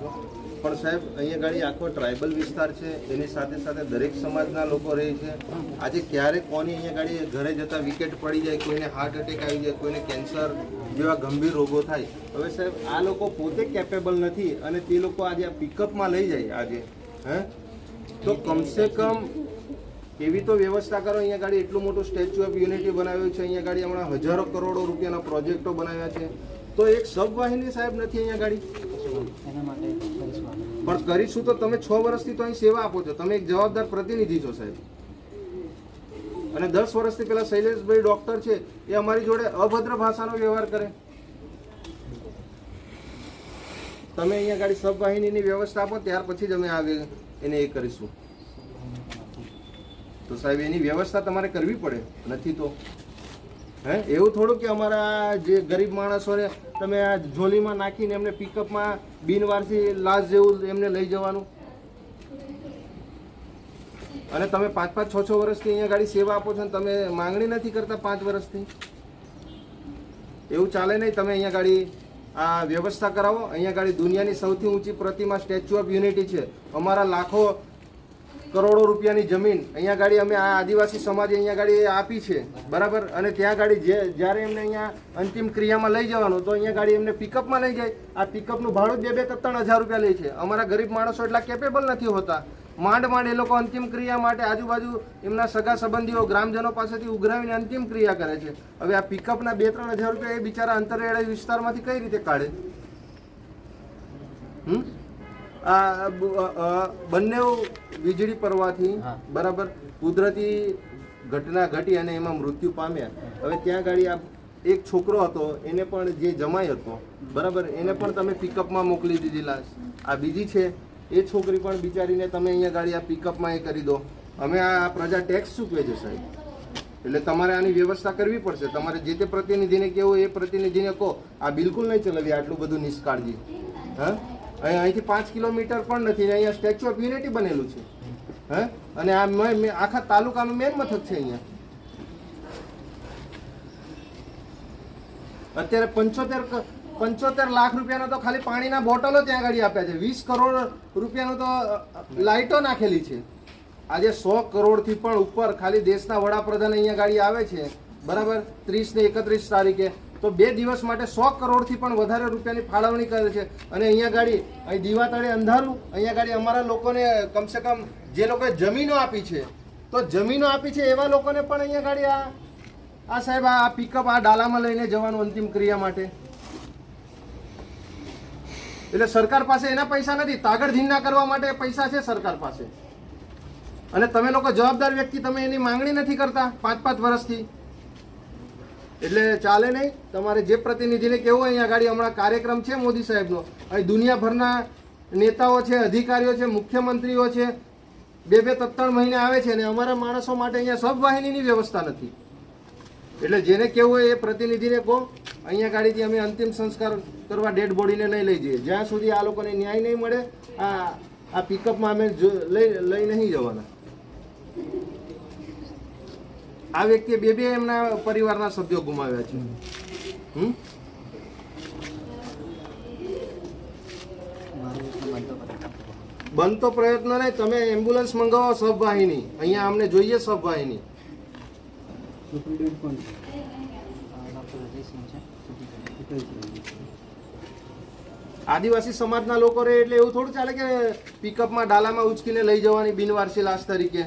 છો પણ સાહેબ, અહીંયા ગાડી આખો ટ્રાઇબલ વિસ્તાર છે, એની સાથે સાથે દરેક સમાજના લોકો રહે છે. આજે ક્યારે કોની અહીંયા ગાડી ઘરે જતા વિકેટ પડી જાય, કોઈને હાર્ટ એટેક આવી જાય, કોઈને કેન્સર જેવા ગંભીર રોગો થાય. હવે સાહેબ, આ લોકો પોતે કેપેબલ નથી અને તે લોકો આજે આ પિકઅપમાં લઈ જાય આજે, હે? તો કમસે કમ એવી તો વ્યવસ્થા કરો, અહીંયા ગાડી એટલું મોટું સ્ટેચ્યુ ઓફ યુનિટી બનાવ્યું છે, અહીંયા ગાડી હમણાં હજારો કરોડો રૂપિયાના પ્રોજેક્ટો બનાવ્યા છે. તો એક સબવાહિની સાહેબ નથી અહીંયા ગાડી? એના પણ કરીશું તો તમે છ વર્ષથી તો અહીં સેવા આપો છો. તમે એક જવાબદાર પ્રતિનિધિ છો સાહેબ. અને દસ વર્ષથી પેલા શૈલેષભાઈ ડોક્ટર છે, એ અમારી જોડે અભદ્ર ભાષાનો વ્યવહાર કરે. તમે અહીંયા ગાડી સબવાહિનીની વ્યવસ્થા આપો, ત્યાર પછી જ અમે આગળ એને એ કરીશું. તો સાહેબ, એની વ્યવસ્થા તમારે કરવી પડે. નથી તો હે? એવું થોડું કે અમારા જે ગરીબ માણસોને તમે આ ઝોલીમાં નાખીને એમને પિકઅપમાં બિનવારસી લાશ જેવું એમને લઈ જવાનું? અને તમે પાંચ પાંચ છ છ વર્ષથી અહીંયા ગાડી સેવા આપો છો ને તમે માંગણી નથી કરતા પાંચ વર્ષથી? એવું ચાલે નહીં તમે અહીંયા ગાડી આ વ્યવસ્થા કરાવો. અહીંયા ગાડી દુનિયાની સૌથી ઊંચી પ્રતિમા સ્ટેચ્યુ ઓફ યુનિટી છે. અમારા લાખો કરોડો રૂપિયાની જમીન અહીંયા ગાડી અમે આ આદિવાસી સમાજે અહીંયા ગાડી આપી છે, બરાબર? અને ત્યાં ગાડી જે, જ્યારે એમને અહીંયા અંતિમ ક્રિયામાં લઈ જવાનું, તો અહીંયા ગાડી એમને પિકઅપમાં લઈ જાય. આ પિકઅપનું ભાડું બે બે ત્રણ હજાર રૂપિયા લે છે. અમારા ગરીબ માણસો એટલા કેપેબલ નથી હોતા. માંડ માંડ એ લોકો અંતિમ ક્રિયા માટે આજુબાજુ એમના સગા સંબંધીઓ, ગ્રામજનો પાસેથી ઉઘરાવીને અંતિમ ક્રિયા કરે છે. હવે આ પિકઅપના બે ત્રણ હજાર રૂપિયા એ બિચારા અંતરિયાળ વિસ્તારમાંથી કઈ રીતે કાઢે? હમ? આ બંને વીજળી પડવાથી બરાબર કુદરતી ઘટના ઘટી અને એમાં મૃત્યુ પામ્યા. હવે ત્યાં ગાડી આ એક છોકરો હતો એને પણ જે જમાઈ હતો બરાબર એને પણ તમે પિકઅપમાં મોકલી દીધી લાશ. આ બીજી છે એ છોકરી પણ બિચારીને તમે અહીંયા ગાડી આ પિકઅપમાં એ કરી દો. અમે આ પ્રજા ટેક્સ ચૂકવે છે સાહેબ. એટલે તમારે આની વ્યવસ્થા કરવી પડશે. તમારે જે તે પ્રતિનિધિને કહેવું એ પ્રતિનિધિને કહો. આ બિલકુલ નહીં ચલાવી આટલું બધું નિષ્કાળજી. હા? અહીંથી પાંચ કિલોમીટર પણ નથી ને અહીંયા સ્ટેચ્યુ ઓફ યુનિટી બનેલું છે. હે? અને આ આખા તાલુકાનું મેન મથક છે અહીંયા. અત્યારે પંચોતેર પંચોતેર લાખ રૂપિયાનો તો ખાલી પાણીના બોટલો ત્યાં આગળ આપ્યા છે. વીસ કરોડ રૂપિયાનો તો લાઇટો નાખેલી છે. આજે સો કરોડથી પણ ઉપર ખાલી દેશના વડાપ્રધાન અહીંયા ગાડી આવે છે. બરાબર? ત્રીસ ને એકત્રીસ તારીખે. તો બે દિવસ માટે સો કરોડથી પણ વધારે રૂપિયાની ફાળવણી કરે છે. અને અહીંયા ગાડી, અહીં દીવાતળે અંધારું, અહીંયા ગાડી અમારા લોકોને કમસે કમ જે લોકોએ જમીનો આપી છે, તો જમીનો આપી છે એવા લોકોને પણ અહીંયા ગાડી આ આ સાહેબ, આ પિકઅપ આ ડાલામાં લઈને જવાનું અંતિમ ક્રિયા માટે. એટલે સરકાર પાસે એના પૈસા નથી, તાગડ ધીંડા કરવા માટે પૈસા છે સરકાર પાસે. અને તમે લોકો જવાબદાર વ્યક્તિ, તમે એની માંગણી નથી કરતા પાંચ પાંચ વર્ષથી. એટલે ચાલે નહીં. તમારે જે પ્રતિનિધિને કેવું અહીંયા આગળ હમણાં કાર્યક્રમ છે મોદી સાહેબનો. અહીં દુનિયાભરના નેતાઓ છે, અધિકારીઓ છે, મુખ્યમંત્રીઓ છે. બે બે ત્રણ મહિને આવે છે અને અમારા માણસો માટે અહીંયા સબવાહિનીની વ્યવસ્થા નથી. એટલે જેને કેવું હોય એ પ્રતિનિધિને કહો. અહીંયા ગાડીથી અમે અંતિમ સંસ્કાર કરવા ડેડ બોડીને નહીં લઈ જઈએ. જ્યાં સુધી આ લોકોને ન્યાય નહીં મળે, આ આ પિકઅપમાં અમે લઈ લઈ નહીં જવાના. આ વ્યક્તિએ બે બે એમના પરિવારના સભ્યો ગુમાવ્યા છે. હમ? બનતો પ્રયત્ન નહીં, તમે એમ્બ્યુલન્સ મંગાવો સબવાહિની. અહીંયા અમને જોઈએ સબવાહિની. આદિવાસી સમાજના લોકો રહે એટલે એવું થોડું ચાલે કે પિકઅપમાં ડાલામાં ઉચકીને લઈ જવાની બિનવારસી લાશ તરીકે.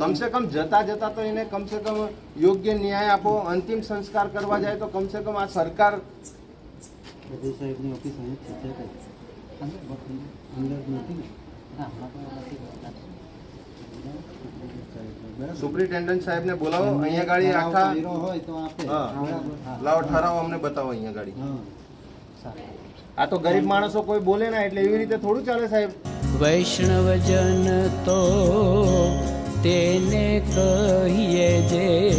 કમસે કમ જતા જતા તો એને કમસે કમ યોગ્ય ન્યાય આપો અંતિમ સંસ્કાર કરવા જાય તો કમસે કમ આ સરકાર સાહેબની ઓફિસ. સુપ્રિન્ટેન્ડન્ટ સાહેબને બોલાવો અહીંયા ગાડી આખા. લાવો ઠરાવો અમને બતાવો અહીંયા ગાડી. આ તો ગરીબ માણસો કોઈ બોલે ના એટલે એવી રીતે થોડું ચાલે સાહેબ. વૈષ્ણવજન તો કહીએ જે